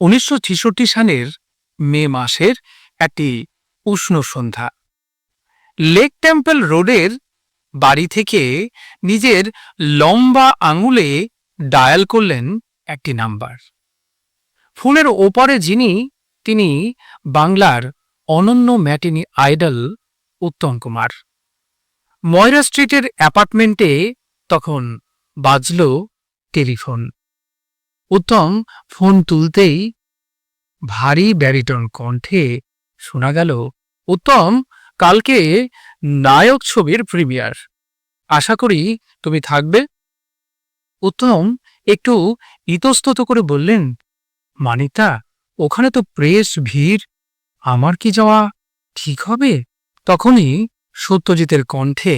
উনিশশো ছেষট্টি সালের মে মাসের একটি উষ্ণ সন্ধ্যা। লেক টেম্পল রোডের বাড়ি থেকে নিজের লম্বা আঙুলে ডায়াল করলেন একটি নাম্বার। ফোনের ওপারে যিনি, তিনি বাংলার অনন্য ম্যাটিনি আইডল উত্তম কুমার। ময়রা স্ট্রিটের অ্যাপার্টমেন্টে তখন বাজল টেলিফোন। উত্তম ফোন তুলতেই ভারী ব্যারিটন কণ্ঠে শোনা গেল, উত্তম, কালকে নায়ক ছবির প্রিমিয়ার। আশা করি তুমি থাকবে। উত্তম একটু ইতস্তত করে বললেন, মানিতা, ওখানে তো প্রেস ভিড়, আমার কি যাওয়া ঠিক হবে? তখনই সত্যজিতের কণ্ঠে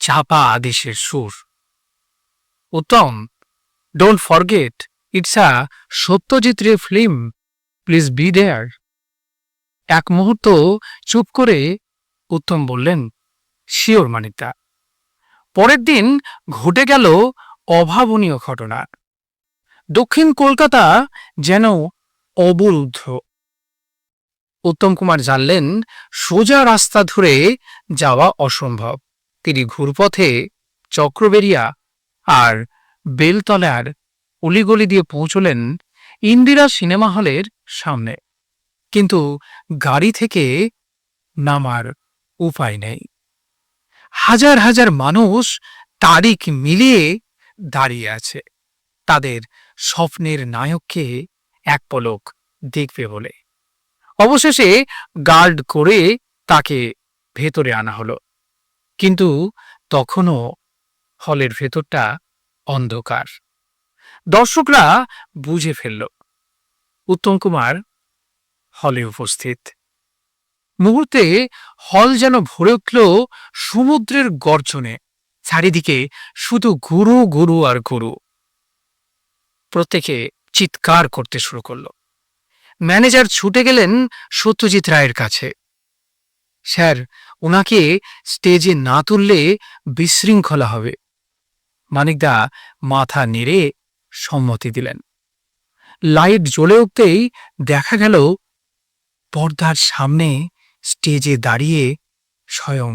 চাপা আদেশের সুর, Uttam don't forget it's a Satyajit Ray film, please be there. এক মুহূর্ত চুপ করে উত্তম বললেন, শিওর মানিতা। পরের দিন ঘটে গেল অভাবনীয় ঘটনা। দক্ষিণ কলকাতা যেন অবরুদ্ধ। উত্তম কুমার জানলেন, সোজা রাস্তা ধরে যাওয়া অসম্ভব। তিনি ঘুরপথে চক্রবেরিয়া আর বেলতলার অলিগলি দিয়ে পৌঁছলেন ইন্দিরা সিনেমা হলের সামনে। কিন্তু গাড়ি থেকে নামার উপায় নেই। হাজার হাজার মানুষ তারিখ মিলিয়ে দাঁড়িয়ে আছে। তাদের স্বপ্নের নায়ককে এক পলক দেখবে বলে। অবশেষে গার্ড করে তাকে ভেতরে আনা হলো। কিন্তু তখনও হলের ভেতরটা অন্ধকার। দর্শকরা বুঝে ফেলল। উত্তম কুমার হলে উপস্থিত। মুহূর্তে হল যেন ভরে উঠল সমুদ্রের গর্জনে, চারিদিকে শুধু গুরু গুরু আর গুরু। প্রত্যেকে চিৎকার করতে শুরু করল। ম্যানেজার ছুটে গেলেন সত্যজিৎ রায়ের কাছে। স্যার ওনাকে স্টেজে না তুললে বিশৃঙ্খলা হবে। মানিকদা মাথা নেড়ে সম্মতি দিলেন। লাইট জ্বলে উঠতেই দেখা গেল, পর্দার সামনে স্টেজে দাঁড়িয়ে স্বয়ং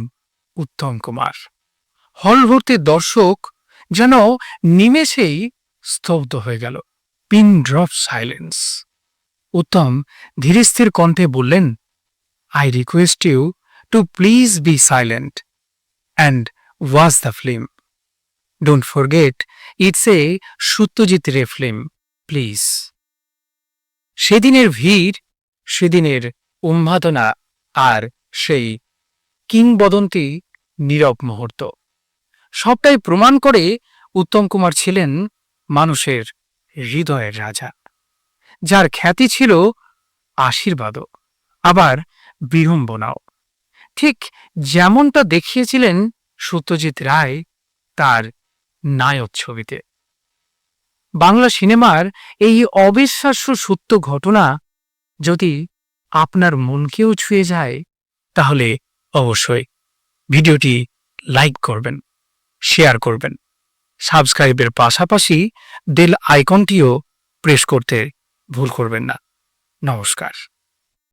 উত্তম কুমার। হল ভর্তি দর্শক যেন নিমেষেই স্তব্ধ হয়ে গেল। Pin drop silence. উত্তম ধীরস্থির কণ্ঠে বললেন I request you to please be silent and watch the film don't forget it's a Satyajit Ray film please সেদিনের ভিড়, সেদিনের উন্মাদনা আর সেই কিংবদন্তি নীরব মুহূর্ত। সবটাই প্রমাণ করে উত্তম কুমার ছিলেন মানুষের হৃদয়ের রাজা, যার খ্যাতি ছিল আশীর্বাদও, আবার বিড়ম্বনাও। ঠিক যেমনটা দেখিয়েছিলেন সত্যজিৎ রায়, তার নায়ক ছবিতে। বাংলা সিনেমার এই অবিশ্বাস্য সত্য ঘটনা যদি আপনার মনকেও ছুঁয়ে যায়, তাহলে অবশ্যই ভিডিওটি লাইক করবেন, শেয়ার করবেন। সাবস্ক্রাইবের পাশাপাশি বেল আইকনটিও প্রেস করতে ভুল করবেন না। নমস্কার।